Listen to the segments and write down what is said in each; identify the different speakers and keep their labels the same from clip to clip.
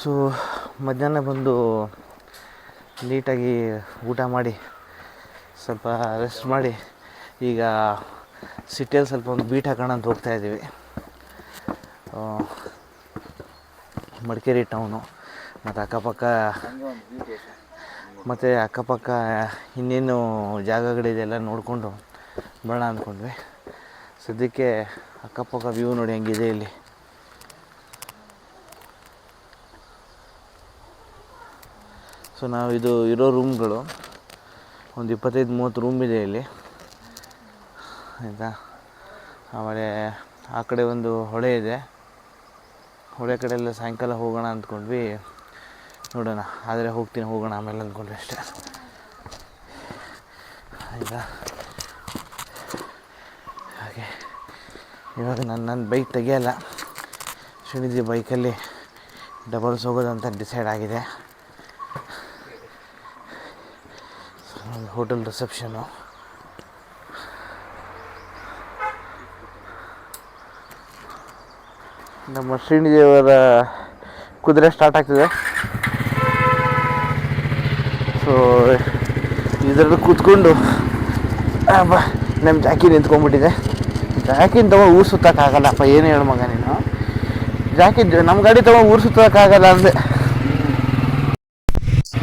Speaker 1: So, ಮಧ್ಯಾಹ್ನ ಬಂದು ನೀಟಾಗಿ ಊಟ ಮಾಡಿ, ಸ್ವಲ್ಪ ರೆಸ್ಟ್ ಮಾಡಿ, ಈಗ ಸಿಟಿಯಲ್ಲಿ ಸ್ವಲ್ಪ ಒಂದು ಬೀಟ್ ಹಾಕೋಣ ಅಂತ ಹೋಗ್ತಾ ಇದ್ದೀವಿ. ಮಡಿಕೇರಿ ಟೌನು ಮತ್ತು ಅಕ್ಕಪಕ್ಕ ಮತ್ತು ಅಕ್ಕಪಕ್ಕ ಇನ್ನೇನು ಜಾಗಗಳಿದೆಲ್ಲ ನೋಡಿಕೊಂಡು ಬರೋಣ ಅಂದ್ಕೊಂಡ್ವಿ. ಸದ್ಯಕ್ಕೆ ಅಕ್ಕಪಕ್ಕ ವ್ಯೂ ನೋಡಿ ಹೆಂಗಿದೆ ಇಲ್ಲಿ. ಸೊ ನಾವು ಇದು ಇರೋ ರೂಮ್ಗಳು ಒಂದು ಇಪ್ಪತ್ತೈದು, ಮೂವತ್ತು ರೂಮ್ ಇದೆ ಇಲ್ಲಿ. ಆಯಿತಾ? ಆಮೇಲೆ ಆ ಕಡೆ ಒಂದು ಹೊಳೆ ಇದೆ. ಹೊಳೆ ಕಡೆ ಎಲ್ಲ ಸಾಯಂಕಾಲ ಹೋಗೋಣ ಅಂದ್ಕೊಂಡ್ವಿ. ನೋಡೋಣ. ಆದರೆ ಹೋಗ್ತೀನಿ, ಹೋಗೋಣ ಆಮೇಲೆ ಅಂದ್ಕೊಂಡ್ವಿ ಅಷ್ಟೇ. ಆಯಿತಾ? ಹಾಗೆ. ಇವಾಗ ನಾನು ನನ್ನ ಬೈಕ್ ತೆಗೆಯಲ್ಲ. ಶ್ರೀನಿಧಿ ಬೈಕಲ್ಲಿ ಡಬಲ್ಸ್ ಹೋಗೋದಂತ ಡಿಸೈಡ್ ಆಗಿದೆ. Hotel reception. ನಮ್ಮ ಶ್ರೀನಿಧಿಯವರ ಕುದುರೆ ಸ್ಟಾರ್ಟ್ ಆಗ್ತಿದೆ. ಸೊ ಇದರಲ್ಲಿ ಕೂತ್ಕೊಂಡು ಬಾ ನಮ್ಮ ಜಾಕಿ ನಿಂತ್ಕೊಂಡ್ಬಿಟ್ಟಿದೆ. ಜಾಕಿನ ತಗೊಂಡು ಊರು ಸುತ್ತಕ್ಕಾಗಲ್ಲಪ್ಪ ಏನು ಹೇಳು ಮಗ ನೀನು? ಜಾಕಿ ನಮ್ಮ ಗಾಡಿ ತಗೊಂಡು ಊರು ಸುತ್ತಕ್ಕಾಗಲ್ಲ ಅಂದೆ.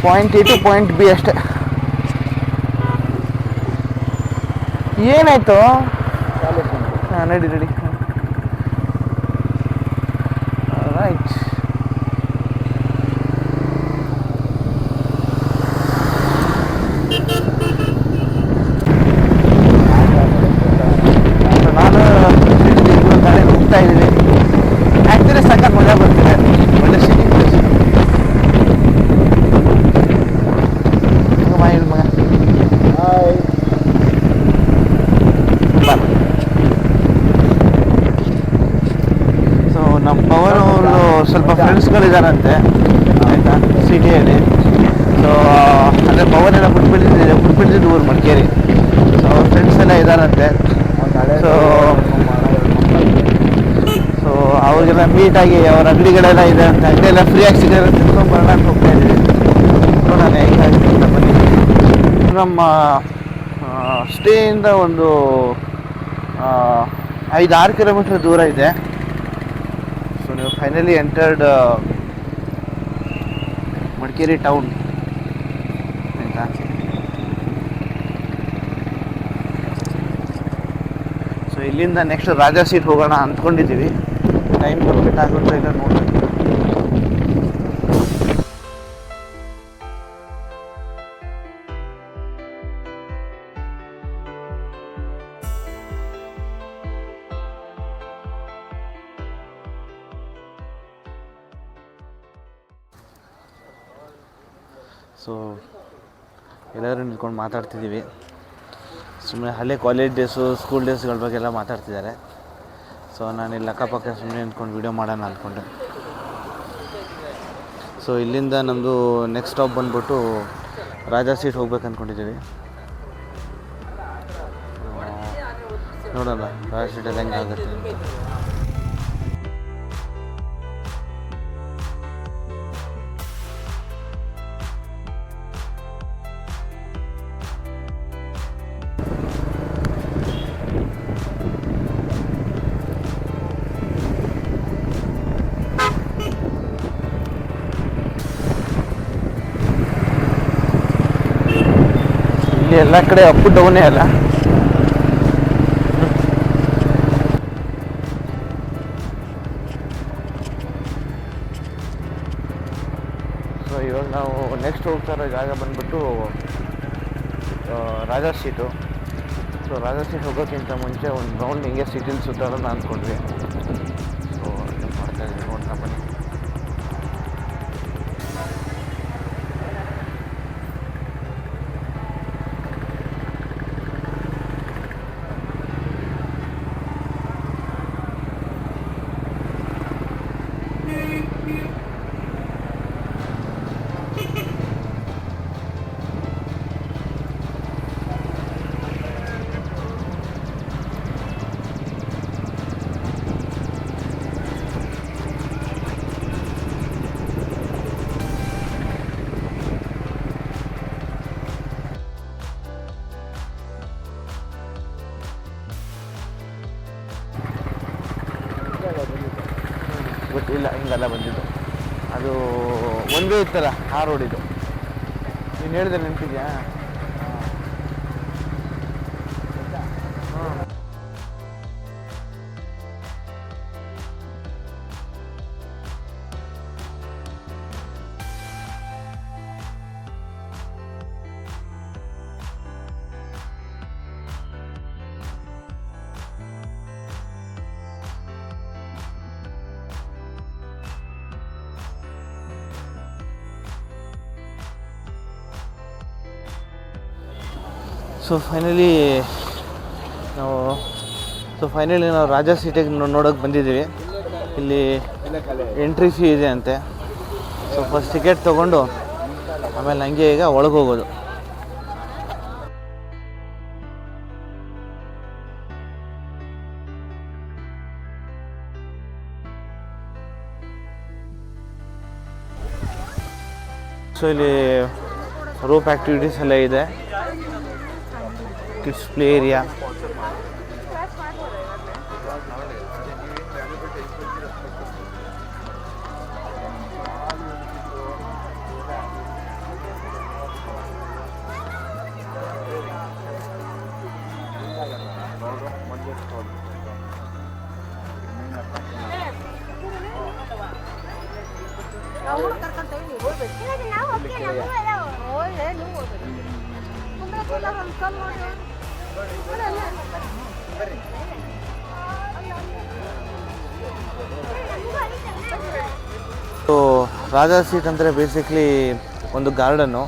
Speaker 1: Point A to point B ಅಷ್ಟೇ. ಏನಾಯ್ತು? ಹಾಂ ನಡಿ ನಡಿ. ರೈಟ್ ನಾನು ಗಾಡಿ ಹೋಗ್ತಾ ಇದ್ದೀನಿ ಆ್ಯಕ್ಚುಲಿ ಸಖತ್ ಮಜಾ ಬರ್ತಿದೆ ಒಳ್ಳೆ ಸಿಟಿಂಗ್ ಪ್ಲೇಸ್ ಮಗ ಹೇಳು ಮಗ ಬಾ ಸೊ ನಮ್ಮ ಪವನ್ ಅವರು ಸ್ವಲ್ಪ ಫ್ರೆಂಡ್ಸ್ಗಳಿದ್ದಾರಂತೆ ಆಯಿತಾ? ಸಿಟಿಯಲ್ಲಿ ಸೊ ಅಂದರೆ ಪವನ್ ಎಲ್ಲ ಬಿಟ್ಬಿಟ್ಟಿದ್ದೆ ಬಿಟ್ಬಿಟ್ಟಿದ್ದು ಊರು ಮಡಿಕೇರಿ. ಸೊ ಅವ್ರ ಫ್ರೆಂಡ್ಸ್ ಎಲ್ಲ ಇದ್ದಾರಂತೆ ಸೊ ಸೊ ಅವ್ರಿಗೆಲ್ಲ ಮೀಟಾಗಿ ಅವ್ರ ಅಂಗಡಿಗಳೆಲ್ಲ ಇದೆ ಅಂತ ಅಂದರೆ ಎಲ್ಲ ಫ್ರೀಯಾಗಿ ಸಿಗೋದು ತಿಳ್ಕೊಂಡು ಬರೋಣ ಅಂತ ಹೋಗ್ತಾ ಇದ್ದೀವಿ. ನೋಡೋಣ ಬನ್ನಿ. ನಮ್ಮ ಸ್ಟೇಯಿಂದ ಒಂದು ಐದು ಆರು ಕಿಲೋಮೀಟ್ರ್ ದೂರ ಇದೆ. Finally entered Madikeri town so ಇಲ್ಲಿಂದ ನೆಕ್ಸ್ಟ್ ರಾಜಾ ಸೀಟ್ ಹೋಗೋಣ ಅಂದ್ಕೊಂಡಿದ್ದೀವಿ. ಟೈಮ್ ಕಂಪ್ಲೀಟ್ ಆಗುತ್ತೆ ಇಲ್ಲ ನೋಡೋಣ ಸೊ ಎಲ್ಲರೂ ನಿಂತ್ಕೊಂಡು ಮಾತಾಡ್ತಿದ್ದೀವಿ. ಸುಮ್ಮನೆ ಹಳೆ ಕಾಲೇಜ್ ಡೇಸು ಸ್ಕೂಲ್ ಡೇಸ್ಗಳ ಬಗ್ಗೆ ಎಲ್ಲ ಮಾತಾಡ್ತಿದ್ದಾರೆ. ಸೊ ನಾನು ಇಲ್ಲಿ ಅಕ್ಕಪಕ್ಕ ಸುಮ್ಮನೆ ನಿಂತ್ಕೊಂಡು ವೀಡಿಯೋ ಮಾಡೋಣ ಅಂದ್ಕೊಂಡೆ ಸೊ ಇಲ್ಲಿಂದ ನಮ್ಮದು ನೆಕ್ಸ್ಟ್ ಸ್ಟಾಪ್ ಬಂದ್ಬಿಟ್ಟು ರಾಜಾ ಸೀಟ್ ಹೋಗ್ಬೇಕು ಅಂದ್ಕೊಂಡಿದ್ದೀವಿ ನೋಡೋಣ, ರಾಜಾ ಸೀಟಲ್ಲಿ ಹೆಂಗೆ ಆಗುತ್ತೆ ಇಲ್ಲಿ ಎಲ್ಲ ಕಡೆ ಅಪ್ ಡೌನೇ ಅಲ್ಲ? ಸೊ ಇವಾಗ ನಾವು ನೆಕ್ಸ್ಟ್ ಹೋಗ್ತಾ ಇರೋ ಜಾಗ ಬಂದ್ಬಿಟ್ಟು Raja seat so Raja seat ಹೋಗೋಕ್ಕಿಂತ ಮುಂಚೆ ಒಂದು ರೌಂಡ್ ಹಿಂಗೆ ಸಿಟಿಲಿ ಸುತ್ತಾಡೋಣ ಅಂದ್ಕೊಂಡ್ವಿ ಬಟ್ ಇಲ್ಲ ಹಿಂಗಲ್ಲ ಬಂದಿದ್ದು. ಅದು ಒಂದೇ ಇತ್ತಲ್ಲ ಆ ರೋಡ್ ಇದು. ನೀನು ಹೇಳಿದೆ ನೆನಪಿದ್ಯಾ? ಸೊ ಫೈನಲಿ ನಾವು ಸೊ ಫೈನಲಿ ನಾವು ರಾಜಾ ಸಿಟಿಗೆ ನೋಡೋಕೆ ಬಂದಿದ್ದೀವಿ. ಇಲ್ಲಿ ಎಂಟ್ರಿ ಫೀ ಇದೆ ಅಂತೆ. ಸೊ ಫಸ್ಟ್ ಟಿಕೆಟ್ ತೊಗೊಂಡು ಆಮೇಲೆ ಹಂಗೆ ಈಗ ಒಳಗೆ ಹೋಗೋದು. ಸೊ ಇಲ್ಲಿ ರೋಪ್ ಆ್ಯಕ್ಟಿವಿಟೀಸ್ ಎಲ್ಲ ಇದೆ. ಕಿಡ್ಸ್ ಪ್ಲೇ ಏರಿಯಾ
Speaker 2: ನಾವು ಕರ್ಕೊಂತೇವೆ ನೀವು ಹೋಗ್ಬೇಕು ನಾವು ಹೋಗ್ತೀವಿ ನಮಗೂ ಎಲ್ಲ ಹೋದ್ರೆ ನೀವು ಹೋಗ್ಬೇಕು ಕುಂದ್ರ ಕುಂದ್ರ ಒಂದು ಕಲ್ಲು ನೋಡಿ
Speaker 1: ಸೊ ರಾಜಾ ಸೀಟ್ ಅಂದರೆ ಬೇಸಿಕ್ಲಿ ಒಂದು ಗಾರ್ಡನ್ನು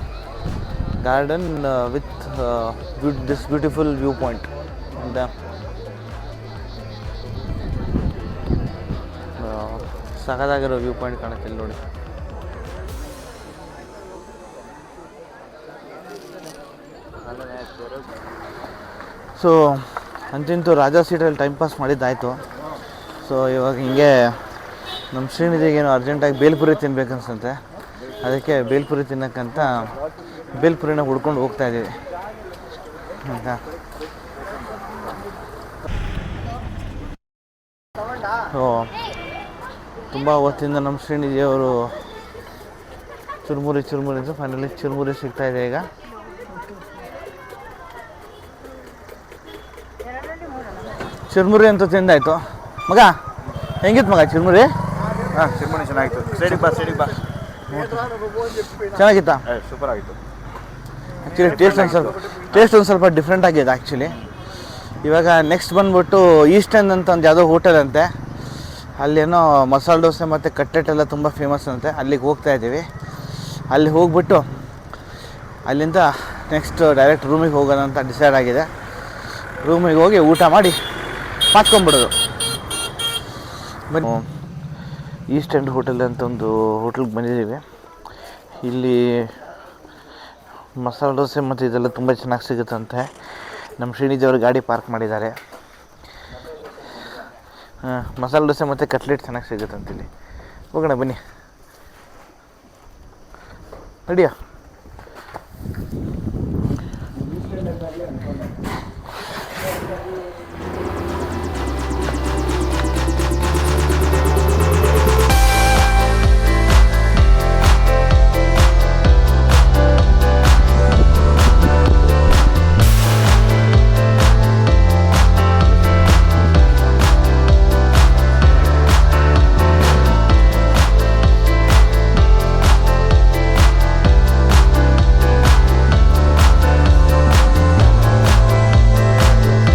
Speaker 1: garden with this beautiful view point ಅಂತ ಸಖತ್ತಾಗಿರೋ ವ್ಯೂ ಪಾಯಿಂಟ್ ಕಾಣುತ್ತೆ ಇಲ್ಲಿ ನೋಡಿ. ಸೊ ಅಂತಿಂತೂ ರಾಜಾ ಸೀಟಲ್ಲಿ ಟೈಮ್ ಪಾಸ್ ಮಾಡಿದ್ದಾಯಿತು. ಸೊ ಇವಾಗ ಹಿಂಗೆ ನಮ್ಮ ಶ್ರೀನಿಧಿಗೇನು ಅರ್ಜೆಂಟಾಗಿ ಬೇಲ್ಪುರಿ ತಿನ್ಬೇಕು ಅನ್ಸುತ್ತೆ ಅದಕ್ಕೆ ಬೇಲ್ಪುರಿ ತಿನ್ನಕ್ಕಂತ ಬೇಲ್ಪುರಿನ ಹುಡ್ಕೊಂಡು ಹೋಗ್ತಾ ಇದ್ದೀವಿ. ಆಯಿತಾ? ಸೊ ತುಂಬ ಹೊತ್ತಿಂದ ನಮ್ಮ ಶ್ರೀನಿಧಿ ಅವರು ಚುರುಮುರಿ ಚುರುಮುರಿ ಅಂತ ಫೈನಲಿ ಚುರುಮುರಿ ಸಿಗ್ತಾಯಿದೆ ಈಗ. ಚುರುಮುರಿ ಅಂತ ತಿಂದಾಯ್ತು ಮಗ ಹೆಂಗಿತ್ತು ಮಗ ಚುರ್ಮುರಿ?
Speaker 3: ಹಾಂ ಸಿರ್ಮಣಿ ಚೆನ್ನಾಗಿತ್ತು. ಸೈಡಿಗೆ ಬಾ ಸೈಡಿಗೆ ಬಾ.
Speaker 1: ಚೆನ್ನಾಗಿತ್ತಾ?
Speaker 3: ಸೂಪರ್ ಆಗಿತ್ತು
Speaker 1: ಆ್ಯಕ್ಚುಲಿ ಟೇಸ್ಟ್ ಒಂದು ಸ್ವಲ್ಪ ಟೇಸ್ಟ್ ಒಂದು ಸ್ವಲ್ಪ ಡಿಫ್ರೆಂಟ್ ಆಗಿದೆ ಆ್ಯಕ್ಚುಲಿ ಇವಾಗ ನೆಕ್ಸ್ಟ್ ಬಂದ್ಬಿಟ್ಟು ಈಸ್ಟರ್ನ್ ಅಂತ ಒಂದು ಯಾವುದೋ ಹೋಟೆಲ್ ಅಂತೆ. ಅಲ್ಲೇನೋ ಮಸಾಲೆ ದೋಸೆ ಮತ್ತು ಕಟ್ಟೆಟ್ ಎಲ್ಲ ತುಂಬ ಫೇಮಸ್ ಅಂತೆ. ಅಲ್ಲಿಗೆ ಹೋಗ್ತಾ ಇದ್ದೀವಿ. ಅಲ್ಲಿ ಹೋಗ್ಬಿಟ್ಟು ಅಲ್ಲಿಂದ ನೆಕ್ಸ್ಟ್ ಡೈರೆಕ್ಟ್ ರೂಮಿಗೆ ಹೋಗೋಣ ಅಂತ ಡಿಸೈಡ್ ಆಗಿದೆ. ರೂಮಿಗೆ ಹೋಗಿ ಊಟ ಮಾಡಿ. ಬನ್ನಿ. ಈಸ್ಟ್ ಎಂಡ್ ಹೋಟೆಲ್ ಅಂತ ಒಂದು ಹೋಟೆಲ್ಗೆ ಬಂದಿದ್ದೀವಿ. ಇಲ್ಲಿ ಮಸಾಲೆ ದೋಸೆ ಮತ್ತು ಇದೆಲ್ಲ ತುಂಬ ಚೆನ್ನಾಗಿ ಸಿಗುತ್ತಂತೆ. ನಮ್ಮ ಶ್ರೀನಿಧಿ ಅವರು ಗಾಡಿ ಪಾರ್ಕ್ ಮಾಡಿದ್ದಾರೆ. ಹಾಂ ಮಸಾಲೆ ದೋಸೆ ಮತ್ತು ಕಟ್ಲೆಟ್ ಚೆನ್ನಾಗಿ ಸಿಗುತ್ತಂತೆ ಇಲ್ಲಿ. ಹೋಗೋಣ ಬನ್ನಿ. ನಡಿಯ?